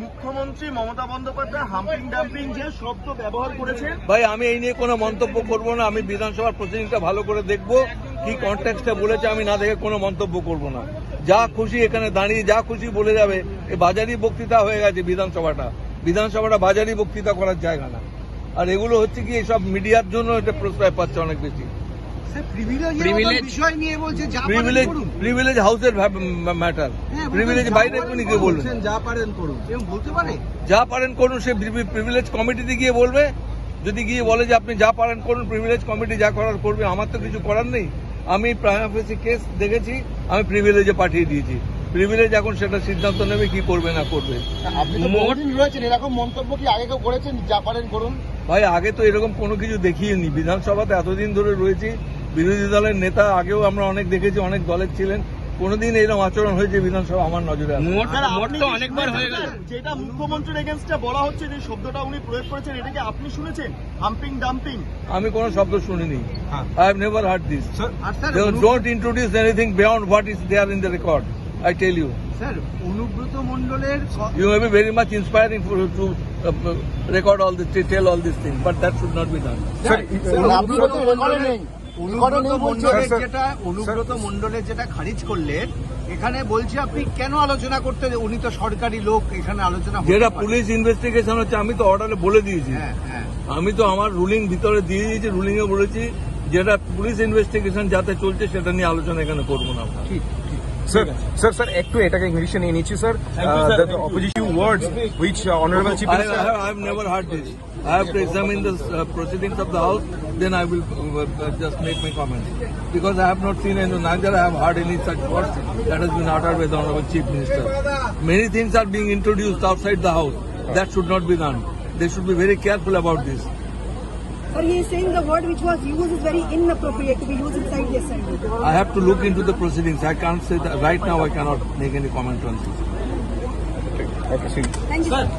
মুখ্যমন্ত্রী Mamata Bandyopadhyay humping dumping যে শব্দ ব্যবহার করেছেন। ভাই আমি এই নিয়ে কোনো মন্তব্য করব না আমি বিধানসভার প্রসিডিংটা ভালো করে দেখব কি কন্টেক্সটা বলেছে আমি না দেখে কোনো মন্তব্য করব না। যা খুশি এখানে দাঁড়িয়ে যা খুশি বলে যাবে এ বাজারি বক্তৃতা হয়ে গেছে বিধানসভাটা। বিধানসভাটা বাজারি বক্তৃতা করার জায়গা না। আর এগুলো হচ্ছে কি সব মিডিয়ার জন্য এটা প্রশ্রয় পাচ্ছে অনেক বেশি। প্রিভিলেজ যা পারেন করুন। হাউসের ম্যাটার প্রিভিলেজ বাইরে যা গিয়ে বলবেন যা পারেন করুন। বলতে পারে? যা পারেন করুন সে প্রিভিলেজ কমিটিতে গিয়ে বলবে। যদি গিয়ে বলে যে আপনি যা পারেন করুন প্রিভিলেজ কমিটি যা করার করবে আমার তো কিছু করার নেই। আমি প্রাইম অফিসে কেস দেখেছি আমি প্রিভিলেজে পাঠিয়ে দিয়েছি। প্রিভিলেজ এখন সেটা সিদ্ধান্ত নেবে কি করবে না করবে। আপনি তো বহুদিন রয়েছেন এরকম মন্তব্য কি আগে কেউ করেছেন যা পারেন করুন? ভাই আগে তো এরকম কোনো কিছু দেখিয়েনি বিধানসভাতে এতদিন ধরে রয়েছি বিরোধী দলের নেতা আগেও আমরা অনেক দেখেছি অনেক দলের ছিলেন। কোনোদিন এরকম আচরণ হয়েছে বিধানসভা আমার নজরে যেটা মুখ্যমন্ত্রীর এগেনস্টে বলা হচ্ছে যে শব্দটা উনি প্রয়োগ করেছেন এটাকে আপনি শুনেছেন? Humping dumping. আমি কোনো শব্দ শুনিনি। I have never heard this don't introduce anything beyond what is there in the record. I tell you, sir Anubrata মন্ডলের ক- you may be very much inspiring for, to uh, uh, record all this, to tell all these things, but that should not be done. Sir, Anubrata রেকর্ডে নেই অনুব্রত নেই মন্ডলের যেটা অনুব্রত মন্ডলের যেটা খারিজ করলেন এখানে বলছি আপনি কেন আলোচনা করতে উনি তো সরকারি লোক এখানে আলোচনা যেটা পুলিশ ইনভেস্টিগেশন হচ্ছে আমি তো অর্ডারে বলে দিয়েছি। হ্যাঁ হ্যাঁ। আমি তো আমার রুলিং ভিতরে দিয়ে দিয়েছি রুলিং এ বলেছি যেটা পুলিশ ইনভেস্টিগেশন যাতে চলছে সেটা নিয়ে আলোচনা এখানে করব না ঠিক। Sir, sir, sir, একটু এটাকে ইংলিশে নিয়ে নিচ্ছি sir the the opposition words which uh, honorable chief I, I, minister I have never heard this. I have to examine the uh, proceedings of the House, then I will uh, uh, just make my comments. Because I have not seen any, neither I have heard any such words that has been uttered by the Honorable Chief Minister. Many things are being introduced outside the House. That should not be done. They should be very careful about this. But he is saying the word which was used is very inappropriate to be used inside the assembly. I have to look into the proceedings. I can't say that right now I cannot make any comment on this. okay see Thank you.